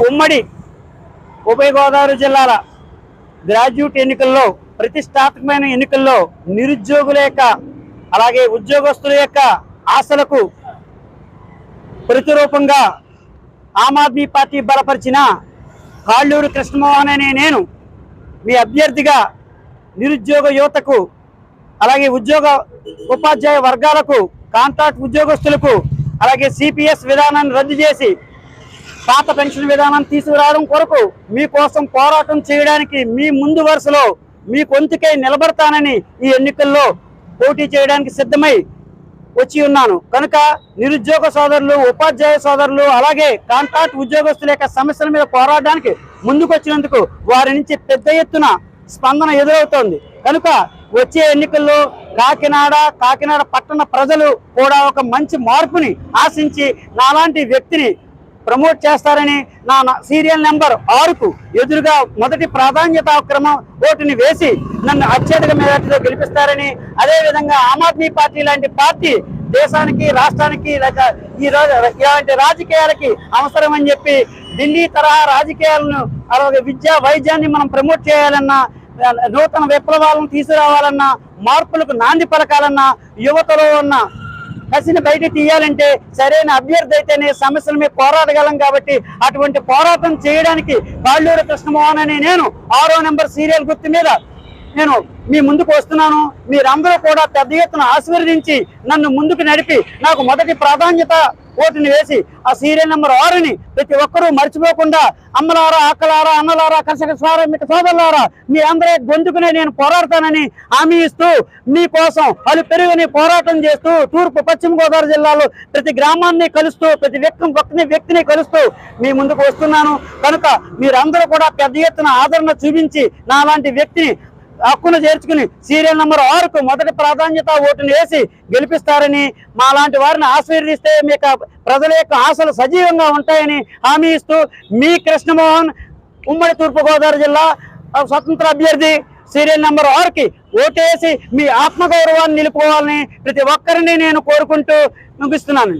ఉమ్మడి ఉభయ గోదావరి జిల్లాల గ్రాడ్యుయేట్ ఎన్నికల్లో ప్రతిష్టాత్మకమైన ఎన్నికల్లో నిరుద్యోగుల యొక్క అలాగే ఉద్యోగస్తుల యొక్క ఆశలకు ప్రతిరూపంగా ఆమ్ ఆద్మీ పార్టీ బలపరిచిన కాళ్ళూరు కృష్ణమోహన్ అనే నేను మీ అభ్యర్థిగా నిరుద్యోగ యువతకు అలాగే ఉద్యోగ ఉపాధ్యాయ వర్గాలకు కాంట్రాక్ట్ ఉద్యోగస్తులకు అలాగే సిపిఎస్ విధానాన్ని రద్దు చేసి పాత పెన్షన్ విధానం తీసుకురావడం కొరకు మీకోసం పోరాటం చేయడానికి మీ ముందు వరుసలో మీ గొంతుకై నిలబడతానని ఈ ఎన్నికల్లో పోటీ చేయడానికి సిద్ధమై వచ్చి ఉన్నాను. కనుక నిరుద్యోగ సోదరులు ఉపాధ్యాయ సోదరులు అలాగే కాంట్రాక్ట్ ఉద్యోగస్తుల యొక్క సమస్యల మీద పోరాడడానికి ముందుకొచ్చినందుకు వారి నుంచి పెద్ద ఎత్తున స్పందన ఎదురవుతోంది. కనుక వచ్చే ఎన్నికల్లో కాకినాడ కాకినాడ పట్టణ ప్రజలు కూడా ఒక మంచి మార్పుని ఆశించి నాలాంటి వ్యక్తిని ప్రమోట్ చేస్తారని నా సీరియల్ నెంబర్ ఆరుకు ఎదురుగా మొదటి ప్రాధాన్యత క్రమం ఓటుని వేసి నన్ను అత్యధిక మెజార్టీలో గెలిపిస్తారని అదేవిధంగా ఆమ్ ఆద్మీ పార్టీ లాంటి పార్టీ దేశానికి రాష్ట్రానికి లేక ఈ రోజు ఇలాంటి రాజకీయాలకి అవసరం అని చెప్పి ఢిల్లీ తరహా రాజకీయాలను అలాగే విద్యా వైద్యాన్ని మనం ప్రమోట్ చేయాలన్నా నూతన విప్లవాలను తీసుకురావాలన్నా మార్పులకు నాంది పలకాలన్నా యువతలో ఉన్న కసిని బయట తీయాలంటే సరైన అభ్యర్థి అయితేనే సమస్యల మీద పోరాడగలం కాబట్టి అటువంటి పోరాటం చేయడానికి కాళ్ళూరు కృష్ణమోహన్ అని నేను ఆరో నెంబర్ సీరియల్ గుర్తు మీద నేను మీ ముందుకు వస్తున్నాను. మీరందరూ కూడా పెద్ద ఎత్తున ఆశీర్వదించి నన్ను ముందుకు నడిపి నాకు మొదటి ప్రాధాన్యత ఓటుని వేసి ఆ సీరియల్ నెంబర్ ఆరుని ప్రతి ఒక్కరూ మర్చిపోకుండా అమ్మలారా అక్కలారా అన్నలారా కర్షక స్వామిక సోదరులారా మీ అందరి గొంతుకునే నేను పోరాడతానని హామీ ఇస్తూ మీకోసం అలు పెరుగుని పోరాటం చేస్తూ తూర్పు పశ్చిమ గోదావరి జిల్లాలో ప్రతి గ్రామాన్ని కలుస్తూ ప్రతి వ్యక్తి ఒక్కని వ్యక్తిని కలుస్తూ మీ ముందుకు వస్తున్నాను. కనుక మీరందరూ కూడా పెద్ద ఎత్తున ఆదరణ చూపించి నాలాంటి వ్యక్తిని హక్కును చేర్చుకుని సీరియల్ నెంబర్ ఆరుకు మొదటి ప్రాధాన్యత ఓటును వేసి గెలిపిస్తారని మా లాంటి వారిని ఆశీర్దిస్తే మీ ప్రజల యొక్క ఆశలు సజీవంగా ఉంటాయని హామీ ఇస్తూ మీ కృష్ణమోహన్ ఉమ్మడి తూర్పుగోదావరి జిల్లా స్వతంత్ర అభ్యర్థి సీరియల్ నెంబర్ ఆరుకి ఓటేసి మీ ఆత్మగౌరవాన్ని నిలుపుకోవాలని ప్రతి ఒక్కరిని నేను కోరుకుంటూ ముగిస్తున్నాను.